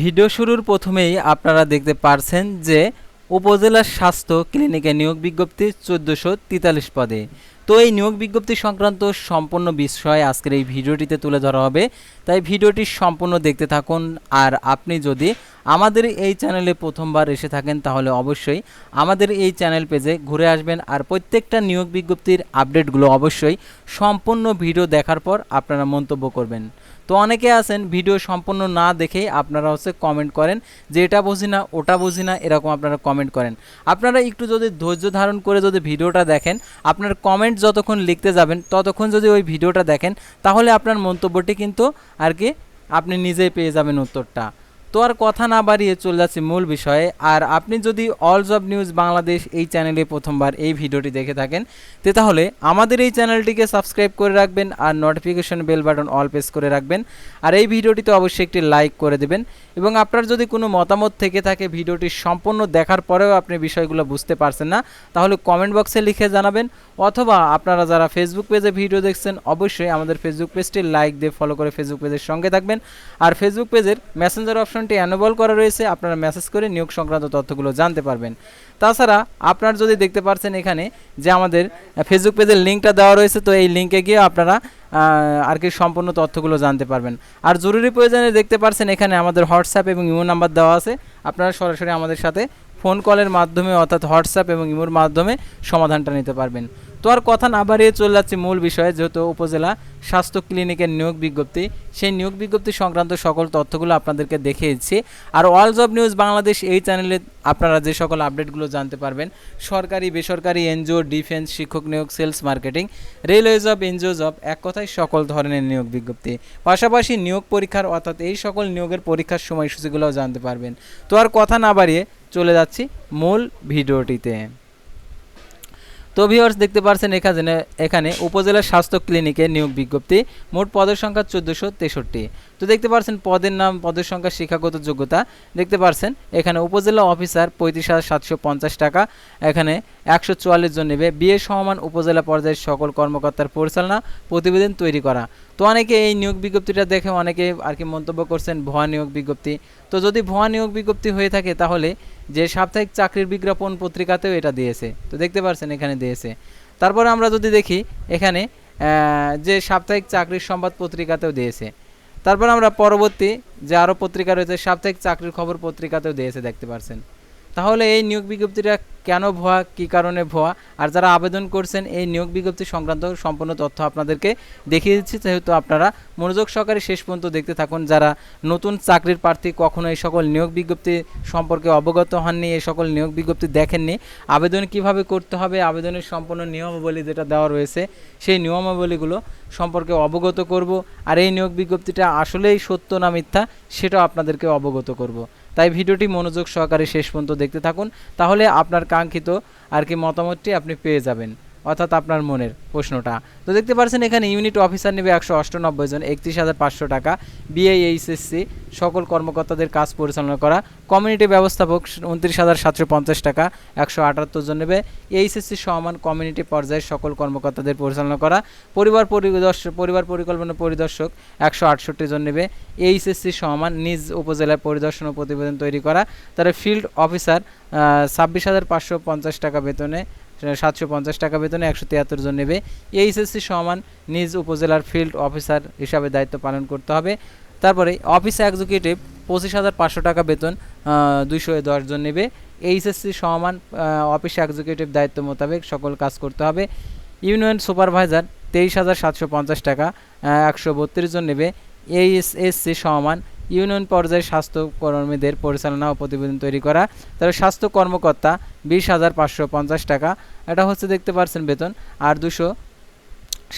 Video শুরুর প্রথমেই আপনারা দেখতে পারছেন যে উপজেলার স্বাস্থ্য ক্লিনিকে নিয়োগ বিজ্ঞপ্তি চোদ্দোশো তেতাল্লিশ পদে। তো এই নিয়োগ বিজ্ঞপ্তি সংক্রান্ত সম্পূর্ণ বিষয় আজকের এই ভিডিওটিতে তুলে ধরা হবে। তাই ভিডিওটি সম্পূর্ণ দেখতে থাকুন আর আপনি যদি আমাদের এই চ্যানেলে প্রথমবার এসে থাকেন তাহলে অবশ্যই আমাদের এই চ্যানেল পেজে ঘুরে আসবেন আর প্রত্যেকটা নিয়োগ বিজ্ঞপ্তির আপডেটগুলো অবশ্যই সম্পূর্ণ ভিডিও দেখার পর আপনারা মন্তব্য করবেন। তো অনেকে আছেন ভিডিও সম্পূর্ণ না দেখেই আপনারা হচ্ছে কমেন্ট করেন, যে এটা বুঝি না, ওটা বুঝি না, এরকম আপনারা কমেন্ট করেন। আপনারা একটু যদি ধৈর্য ধারণ করে যদি ভিডিওটা দেখেন, আপনার কমেন্ট যতক্ষণ লিখতে যাবেন, ততক্ষণ যদি ওই ভিডিওটা দেখেন, তাহলে আপনার মন্তব্যটি কিন্তু আর কি আপনি নিজেই পেয়ে যাবেন উত্তরটা। তো আর কথা না বাড়িয়ে চলে যাচ্ছি মূল বিষয়ে। আর আপনি যদি অল জব নিউজ বাংলাদেশ এই চ্যানেলে প্রথমবার এই ভিডিওটি দেখে থাকেন, তে তাহলে আমাদের এই চ্যানেলটিকে সাবস্ক্রাইব করে রাখবেন আর notification bell button all press করে রাখবেন। আর এই ভিডিওটিতে অবশ্যই একটি লাইক করে দেবেন এবং আপনার যদি কোনো মতামত থেকে থাকে ভিডিওটি সম্পূর্ণ দেখার পরেও আপনি বিষয়গুলো বুঝতে পারছেন না, তাহলে কমেন্ট বক্সে লিখে জানাবেন। অথবা আপনারা যারা ফেসবুক পেজে ভিডিও দেখছেন, অবশ্যই আমাদের ফেসবুক পেজটি লাইক দিয়ে ফলো করে ফেসবুক পেজের সঙ্গে থাকবেন। আর ফেসবুক পেজের মেসেঞ্জার অপশনটি অ্যানেবল করা রয়েছে, আপনারা মেসেজ করে নিয়োগ সংক্রান্ত তথ্যগুলো জানতে পারবেন। তাছাড়া আপনার যদি দেখতে পাচ্ছেন এখানে যে আমাদের ফেসবুক পেজের লিঙ্কটা দেওয়া রয়েছে, তো এই লিঙ্কে গিয়ে আপনারা আর কি সম্পূর্ণ তথ্যগুলো জানতে পারবেন। আর জরুরি প্রয়োজনে দেখতে পারছেন এখানে আমাদের হোয়াটসঅ্যাপ এবং ইমো নাম্বার দেওয়া আছে। আপনারা সরাসরি আমাদের সাথে ফোন কলের মাধ্যমে অর্থাৎ হোয়াটসঅ্যাপ এবং ইমোর মাধ্যমে সমাধানটা নিতে পারবেন। তো আর কথা না বাড়িয়ে চলে যাচ্ছে মূল বিষয়ে, যেহেতু উপজেলা স্বাস্থ্য ক্লিনিকের নিয়োগ বিজ্ঞপ্তি। সেই নিয়োগ বিজ্ঞপ্তি সংক্রান্ত সকল তথ্যগুলো আপনাদেরকে দেখিয়েছি। আর অল জব নিউজ বাংলাদেশ এই চ্যানেলে আপনারা যে সকল আপডেটগুলো জানতে পারবেন, সরকারি, বেসরকারি, এনজিও, ডিফেন্স, শিক্ষক নিয়োগ, sales marketing, railway job, NGO job, এক কথায় সকল ধরনের নিয়োগ বিজ্ঞপ্তি। পাশাপাশি নিয়োগ পরীক্ষার অর্থাৎ এই সকল নিয়োগের পরীক্ষার সময়সূচিগুলোও জানতে পারবেন। তো আর কথা না বাড়িয়ে চলে যাচ্ছি মূল ভিডিওটিতে। তো ভিওর্স দেখতে পারছেন এখানে এখানে উপজেলা স্বাস্থ্য ক্লিনিকে নিয়োগ বিজ্ঞপ্তি। মোট পদের সংখ্যা চোদ্দোশো তেষট্টি। তো দেখতে পারছেন পদের নাম, পদের সংখ্যা, শিক্ষাগত যোগ্যতা। দেখতে পারছেন এখানে উপজেলা অফিসার পঁয়ত্রিশ হাজার সাতশো পঞ্চাশ টাকা। এখানে একশো চুয়াল্লিশ জন নেবে। বিয়ে সমান উপজেলা পর্যায়ের সকল কর্মকর্তার পরিচালনা প্রতিবেদন তৈরি করা। তো অনেকে এই নিয়োগ বিজ্ঞপ্তিটা দেখে অনেকে আর কি মন্তব্য করছেন ভুয়া নিয়োগ বিজ্ঞপ্তি। তো যদি ভুয়া নিয়োগ বিজ্ঞপ্তি হয়ে থাকে তাহলে যে সাপ্তাহিক চাকরির বিজ্ঞাপন পত্রিকাতেও এটা দিয়েছে। তো দেখতে পারছেন এখানে দিয়েছে। তারপরে আমরা যদি দেখি এখানে যে সাপ্তাহিক চাকরির সংবাদ পত্রিকাতেও দিয়েছে। তারপর আমরা পরবর্তী যে আরও পত্রিকা রয়েছে, সাপ্তাহিক চাকরির খবর পত্রিকাতেও দিয়েছে দেখতে পারছেন। তাহলে এই নিয়োগ বিজ্ঞপ্তিটা কেন ভুয়া, কী কারণে ভুয়া, আর যারা আবেদন করছেন এই নিয়োগ বিজ্ঞপ্তি সংক্রান্ত সম্পূর্ণ তথ্য আপনাদেরকে দেখিয়ে দিচ্ছি। যেহেতু আপনারা মনোযোগ সহকারে শেষ পর্যন্ত দেখতে থাকুন, যারা নতুন চাকরির প্রার্থী কখনো এই সকল নিয়োগ বিজ্ঞপ্তি সম্পর্কে অবগত হননি, এই সকল নিয়োগ বিজ্ঞপ্তি দেখেননি, আবেদন কীভাবে করতে হবে, আবেদনের সম্পূর্ণ নিয়মাবলী যেটা দেওয়া রয়েছে, সেই নিয়মাবলীগুলো সম্পর্কে অবগত করব, আর এই নিয়োগ বিজ্ঞপ্তিটা আসলেই সত্য না মিথ্যা সেটাও আপনাদেরকে অবগত করব। তাই ভিডিওটি মনোযোগ সহকারে শেষ পর্যন্ত দেখতে থাকুন। তাহলে আপনার কাঙ্ক্ষিত আর কি মতামতটি আপনি পেয়ে যাবেন। অর্থাৎ আপনার মনের প্রশ্নটা। তো দেখতে পাচ্ছেন এখানে ইউনিট অফিসার নেবে একশো অষ্টানব্বই জন, একত্রিশ হাজার পাঁচশো টাকা বিএইচএসসি সকল কর্মকর্তাদের কাজ পরিচালনা করা। কমিউনিটি ব্যবস্থাপক উনত্রিশ হাজার সাতশো পঞ্চাশ টাকা, একশো আটাত্তর জন নেবে। এইচএসসি সমান কমিউনিটি পর্যায়ে সকল কর্মকর্তাদের পরিচালনা করা। পরিবার পরিদর্শক পরিবার পরিকল্পনা পরিদর্শক একশো আটষট্টি জন নেবে। এইচএসসি সমান নিজ উপজেলার পরিদর্শন ও প্রতিবেদন তৈরি করা। তারা ফিল্ড অফিসার ছাব্বিশ হাজার পাঁচশো পঞ্চাশ টাকা বেতনে সাতশো পঞ্চাশ টাকা বেতনে একশো তিয়াত্তর জন নেবে। এইচএসসি সমান নিজ উপজেলার ফিল্ড অফিসার হিসাবে দায়িত্ব পালন করতে হবে। তারপরে অফিস এক্সিকিউটিভ পঁচিশ হাজার পাঁচশো টাকা বেতন দুইশো দশ জন নেবে। এইচএসসি সমান অফিস এক্সিকিউটিভ দায়িত্ব মোতাবেক সকল কাজ করতে হবে। ইউনিয়ন সুপারভাইজার তেইশ হাজার সাতশো পঞ্চাশ টাকা একশো বত্রিশ জন নেবে। এইচএসসি সমান ইউনিয়ন পর্যায়ে স্বাস্থ্য কর্মীদের পরিচালনা ও প্রতিবেদন তৈরি করা। তারপরে স্বাস্থ্য কর্মকর্তা বিশ হাজার পাঁচশো পঞ্চাশ টাকা। এটা হচ্ছে দেখতে পাচ্ছেন বেতন। আর দুশো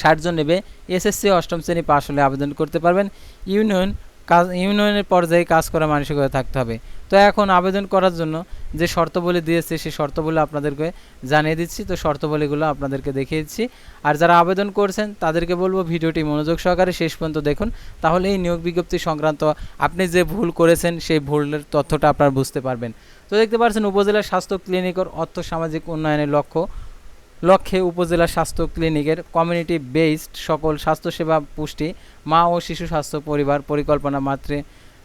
ষাটজন নেবে। এসএসসি অষ্টম শ্রেণি পাশ হলে আবেদন করতে পারবেন। ইউনিয়ন কাজ, ইউনিয়নের পর্যায়ে কাজ করা মানসিকতা থাকতে হবে। তো এখন আবেদন করার জন্য যে শর্তাবলী দিয়েছে, সেই শর্তাবলী আপনাদেরকে জানিয়ে দিচ্ছি। তো শর্তাবলীগুলো আপনাদেরকে দেখিয়ে দিচ্ছি আর যারা আবেদন করছেন, তাদেরকে বলব ভিডিওটি মনোযোগ সহকারে শেষ পর্যন্ত দেখুন। তাহলে এই নিয়োগ বিজ্ঞপ্তি সংক্রান্ত আপনি যে ভুল করেছেন, সেই ভুলের তথ্যটা আপনারা বুঝতে পারবেন। তো দেখতে পাচ্ছেন, উপজেলা স্বাস্থ্য ক্লিনিকের অর্থ সামাজিক উন্নয়নের লক্ষ্য। লক্ষ্যে উপজেলা স্বাস্থ্য ক্লিনিকের কমিউনিটি বেসড সকল স্বাস্থ্যসেবা পুষ্টি, মা ও শিশু স্বাস্থ্য পরিবার পরিকল্পনা মাত্রে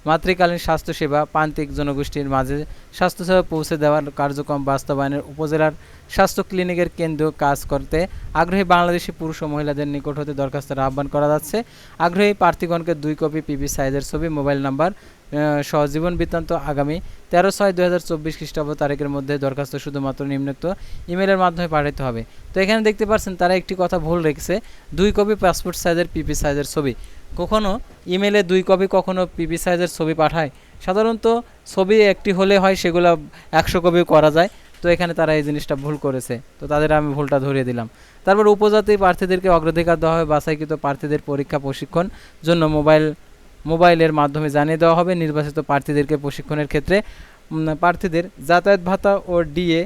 মাতৃকালীন স্বাস্থ্যসেবা প্রান্তিক জনগোষ্ঠীর মাঝে স্বাস্থ্যসেবা পৌঁছে দেওয়ার কার্যক্রম বাস্তবায়নের উপজেলার স্বাস্থ্য ক্লিনিকের কেন্দ্র কাজ করতে আগ্রহী বাংলাদেশি পুরুষ ও মহিলাদের নিকট হতে দরখাস্তের আহ্বান করা যাচ্ছে। আগ্রহী প্রার্থীগণকে দুই কপি পিপি সাইজের ছবি মোবাইল নাম্বার আহ, সহ জীবন বৃত্তান্ত আগামী তেরো ছয় দু হাজার চব্বিশ খ্রিস্টাব্দ তারিখের মধ্যে দরখাস্ত শুধুমাত্র নিম্নোক্ত ইমেলের মাধ্যমে পাঠাতে হবে। তো এখানে দেখতে পাচ্ছেন তারা একটি কথা ভুল রেখেছে। দুই কপি পাসপোর্ট সাইজের পিপি সাইজের ছবি কখনো ইমেলে দুই কপি কখনো পিপি সাইজের ছবি পাঠায়। সাধারণত ছবি একটি হলে হয় সেগুলো একশো কপি করা যায়। তো এখানে তারা এই জিনিসটা ভুল করেছে। তো তাদের আমি ভুলটা ধরিয়ে দিলাম। তারপর উপজাতি প্রার্থীদেরকে অগ্রাধিকার দেওয়া হবে বাছাইকৃত প্রার্থীদের পরীক্ষা প্রশিক্ষণ জন্য মোবাইল, মোবাইলের মাধ্যমে জানিয়ে দেওয়া হবে। নির্বাচিত প্রার্থীদেরকে প্রশিক্ষণের ক্ষেত্রে প্রার্থীদের যাতায়াত ভাতা ও ডিএ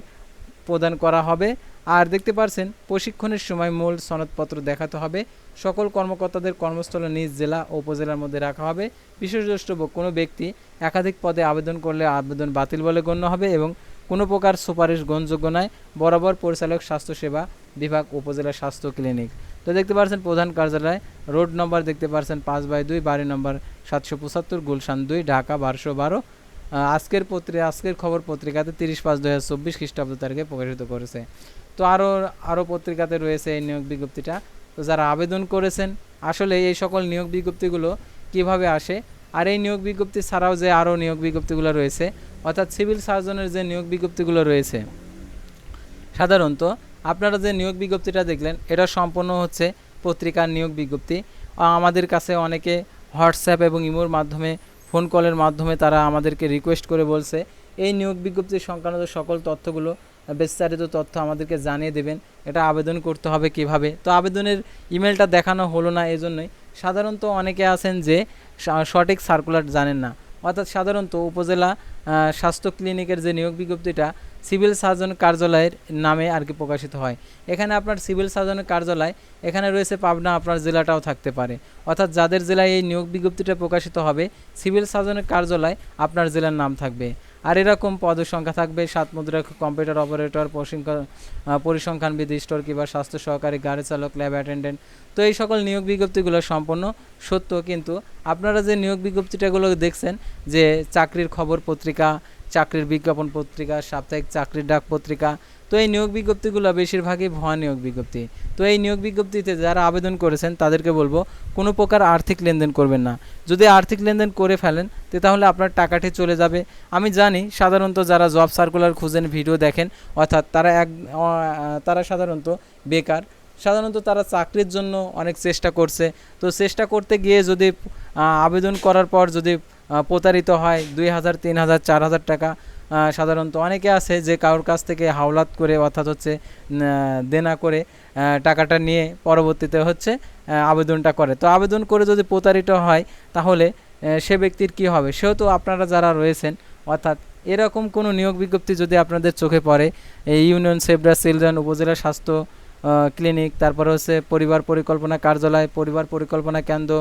প্রদান করা হবে। আর দেখতে পারছেন, প্রশিক্ষণের সময় মূল সনদপত্র দেখাতে হবে। সকল কর্মকর্তাদের কর্মস্থলে নিজ জেলা ও উপজেলার মধ্যে রাখা হবে। বিশেষ দ্রষ্টব্য কোনো ব্যক্তি একাধিক পদে আবেদন করলে আবেদন বাতিল বলে গণ্য হবে এবং কোনো প্রকার সুপারিশ গ্রহণযোগ্য নয়। বরাবর পরিচালক স্বাস্থ্যসেবা বিভাগ, উপজেলা স্বাস্থ্য ক্লিনিক। তো দেখতে পাচ্ছেন প্রধান কার্যালয়, রোড নম্বর দেখতে পাচ্ছেন পাঁচ বাই দুই, বাড়ি নম্বর সাতশো পঁচাত্তর, গুলশান দুই, ঢাকা বারোশো বারো। আজকের পত্রিকা আজকের খবর পত্রিকাতে তিরিশ পাঁচ দু হাজার চব্বিশ খ্রিস্টাব্দ তারিখে প্রকাশিত করেছে। তো আরও আরও পত্রিকাতে রয়েছে এই নিয়োগ বিজ্ঞপ্তিটা। তো যারা আবেদন করেছেন, আসলে এই সকল নিয়োগ বিজ্ঞপ্তিগুলো কীভাবে আসে? আর এই নিয়োগ বিজ্ঞপ্তি ছাড়াও যে আরও নিয়োগ বিজ্ঞপ্তিগুলো রয়েছে, অর্থাৎ সিভিল সার্জনের যে নিয়োগ বিজ্ঞপ্তিগুলো রয়েছে। সাধারণত, আপনারা যে নিয়োগ বিজ্ঞপ্তিটা দেখলেন, এটা সম্পূর্ণ হচ্ছে পত্রিকার নিয়োগ বিজ্ঞপ্তি। আমাদের কাছে অনেকে হোয়াটসঅ্যাপ এবং ইমোর মাধ্যমে, ফোন কলের মাধ্যমে তারা আমাদেরকে রিকোয়েস্ট করে বলছে, এই নিয়োগ বিজ্ঞপ্তি সংক্রান্ত সকল তথ্যগুলো বিস্তারিত তথ্য আমাদেরকে জানিয়ে দেবেন। এটা আবেদন করতে হবে কীভাবে? তো আবেদনের ইমেলটা দেখানো হলো না এই জন্যই সাধারণত অনেকে আছেন যে সঠিক সার্কুলার জানেন না। অর্থাৎ সাধারণত উপজেলা স্বাস্থ্য ক্লিনিকের যে নিয়োগ বিজ্ঞপ্তিটা সিভিল সার্জন কার্যালয়ের নামে আর কি প্রকাশিত হয়। এখানে আপনার সিভিল সার্জনের কার্যালয়, এখানে রয়েছে পাবনা, আপনার জেলাটাও থাকতে পারে। অর্থাৎ যাদের জেলায় এই নিয়োগ বিজ্ঞপ্তিটা প্রকাশিত হবে, সিভিল সার্জনের কার্যালয় আপনার জেলার নাম থাকবে। আর এরকম পদের সংখ্যা থাকবে, সাত মুদ্রা কম্পিউটার অপারেটর পরিসংখ্যান পরিসংখ্যানবিদ, স্টোর কিংবা স্বাস্থ্য সহকারী, গাড়ি চালক, ল্যাব অ্যাটেন্ডেন্ট। তো এই সকল নিয়োগ বিজ্ঞপ্তিগুলো সম্পূর্ণ সত্য, কিন্তু আপনারা যে নিয়োগ বিজ্ঞপ্তিটাগুলো দেখছেন, যে চাকরির খবর পত্রিকা, চাকরির বিজ্ঞাপন পত্রিকা, সাপ্তাহিক চাকরির ডাক পত্রিকা তো এই নিয়োগ বিজ্ঞপ্তিগুলো বেশিরভাগই ভুয়া নিয়োগ বিজ্ঞপ্তি। তো এই নিয়োগ বিজ্ঞপ্তিতে যারা আবেদন করেছেন, তাদেরকে বলব, কোনো প্রকার আর্থিক লেনদেন করবেন না। যদি আর্থিক লেনদেন করে ফেলেন, তো তাহলে আপনার টাকাটি চলে যাবে। আমি জানি সাধারণত যারা জব সার্কুলার খুঁজেন, ভিডিও দেখেন, অর্থাৎ তারা এক তারা সাধারণত বেকার। সাধারণত তারা চাকরির জন্য অনেক চেষ্টা করছে। তো চেষ্টা করতে গিয়ে যদি আবেদন করার পর যদি প্রতারিত হয় দুই হাজার, তিন হাজার, চার হাজার টাকা সাধারণত অনেকে আছে যে কারোর কাছ থেকে হাওলাত করে অর্থাৎ হচ্ছে দেনা করে টাকাটা নিয়ে পরবর্তীতে হচ্ছে আবেদনটা করে। তো আবেদন করে যদি প্রতারিত হয়, তাহলে সে ব্যক্তির কি হবে? সেহেতু আপনারা যারা রয়েছেন, অর্থাৎ এরকম কোনো নিয়োগ বিজ্ঞপ্তি যদি আপনাদের চোখে পড়ে, এই ইউনিয়ন সেভরা চিলড্রেন উপজেলা স্বাস্থ্য ক্লিনিক তারপরে হচ্ছে পরিবার পরিকল্পনা কার্যালয়, পরিবার পরিকল্পনা কেন্দ্র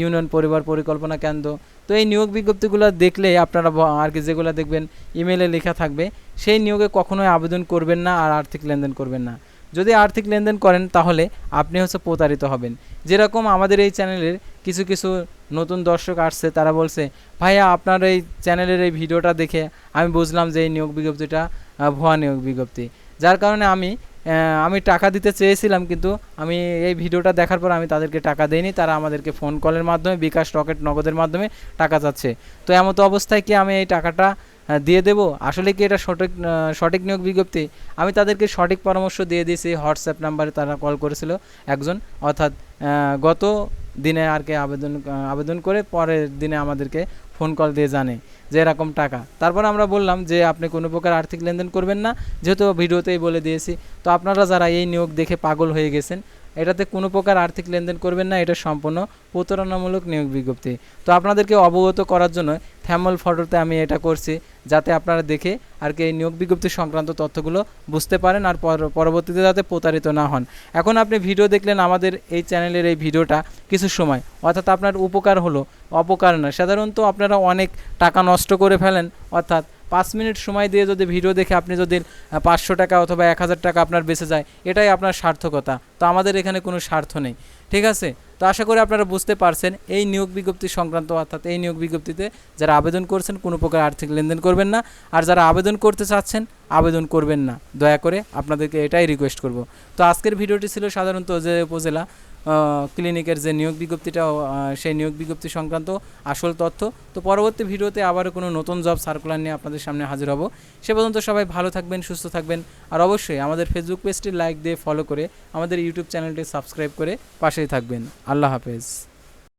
ইউনিয়ন পরিবার পরিকল্পনা কেন্দ্র। তো এই নিয়োগ বিজ্ঞপ্তিগুলো দেখলে আপনারা আর কি যেগুলো দেখবেন ইমেলে লেখা থাকবে, সেই নিয়োগে কখনোই আবেদন করবেন না আর আর্থিক লেনদেন করবেন না। যদি আর্থিক লেনদেন করেন, তাহলে আপনি হচ্ছে প্রতারিত হবেন। যেরকম আমাদের এই চ্যানেলের কিছু কিছু নতুন দর্শক আসছে, তারা বলছে, ভাইয়া, আপনার এই চ্যানেলের এই ভিডিওটা দেখে আমি বুঝলাম যে এই নিয়োগ বিজ্ঞপ্তিটা ভুয়া নিয়োগ বিজ্ঞপ্তি। যার কারণে আমি আমি টাকা দিতে চেয়েছিলাম, কিন্তু আমি এই ভিডিওটা দেখার পর আমি তাদেরকে টাকা দেইনি। তারা আমাদেরকে ফোন কলের মাধ্যমে, বিকাশ রকেট নগদের মাধ্যমে টাকা চাচ্ছে তো এমতো অবস্থায় কি আমি এই টাকাটা দিয়ে দেব? আসলে কি এটা সঠিক সঠিক নিয়োগ বিজ্ঞপ্তি? আমি তাদেরকে সঠিক পরামর্শ দিয়ে দিয়েছি, হোয়াটসঅ্যাপ নাম্বারে তারা কল করেছিল একজন। অর্থাৎ গত দিনে আর কি আবেদন আবেদন করে পরের দিনে আমাদেরকে ফোন কল দিয়ে জানে যে এরকম টাকা। তারপর আমরা বললাম যে, আপনি কোনো প্রকার আর্থিক লেনদেন করবেন না। যেহেতু ভিডিওতেই বলে দিয়েছি। তো আপনারা যারা এই নিয়োগ দেখে পাগল হয়ে গেছেন এটাতে কোনো প্রকার আর্থিক লেনদেন করবেন না, এটা সম্পূর্ণ প্রতারণামূলক নিয়োগ বিজ্ঞপ্তি। তো আপনাদেরকে অবগত করার জন্য থ্যামল ফটোতে আমি এটা করছি, যাতে আপনারা দেখে আর কি এই নিয়োগ বিজ্ঞপ্তি সংক্রান্ত তথ্যগুলো বুঝতে পারেন আর পরবর্তীতে যাতে প্রতারিত না হন। এখন আপনি ভিডিও দেখলেন আমাদের এই চ্যানেলের এই ভিডিওটা কিছু সময়, অর্থাৎ আপনার উপকার হলো, অপকার না। সাধারণত আপনারা অনেক টাকা নষ্ট করে ফেলেন, অর্থাৎ পাঁচ মিনিট সময় দিয়ে যদি ভিডিও দেখে আপনি যদি পাঁচশো টাকা অথবা এক হাজার টাকা আপনার বেঁচে যায়, এটাই আপনার সার্থকতা। তো আমাদের এখানে কোনো স্বার্থ নেই। ঠিক আছে? তো আশা করি আপনারা বুঝতে পারছেন, এই নিয়োগ বিজ্ঞপ্তি সংক্রান্ত, অর্থাৎ এই নিয়োগ বিজ্ঞপ্তিতে যারা আবেদন করছেন, কোনো প্রকার আর্থিক লেনদেন করবেন না। আর যারা আবেদন করতে চাচ্ছেন, আবেদন করবেন না। দয়া করে আপনাদেরকে এটাই রিকোয়েস্ট করব। তো আজকের ভিডিওটি ছিল সাধারণত যে উপজেলা ক্লিনিকের যে নিয়োগ বিজ্ঞপ্তিটা সেই নিয়োগ বিজ্ঞপ্তি সংক্রান্ত আসল তথ্য। তো পরবর্তী ভিডিওতে আবারও কোনো নতুন জব সার্কুলার নিয়ে আপনাদের সামনে হাজির হব। সে পর্যন্ত সবাই ভালো থাকবেন, সুস্থ থাকবেন। আর অবশ্যই আমাদের ফেসবুক পেজটি লাইক দিয়ে ফলো করে আমাদের ইউটিউব চ্যানেলটি সাবস্ক্রাইব করে পাশেই থাকবেন। আল্লাহ হাফেজ।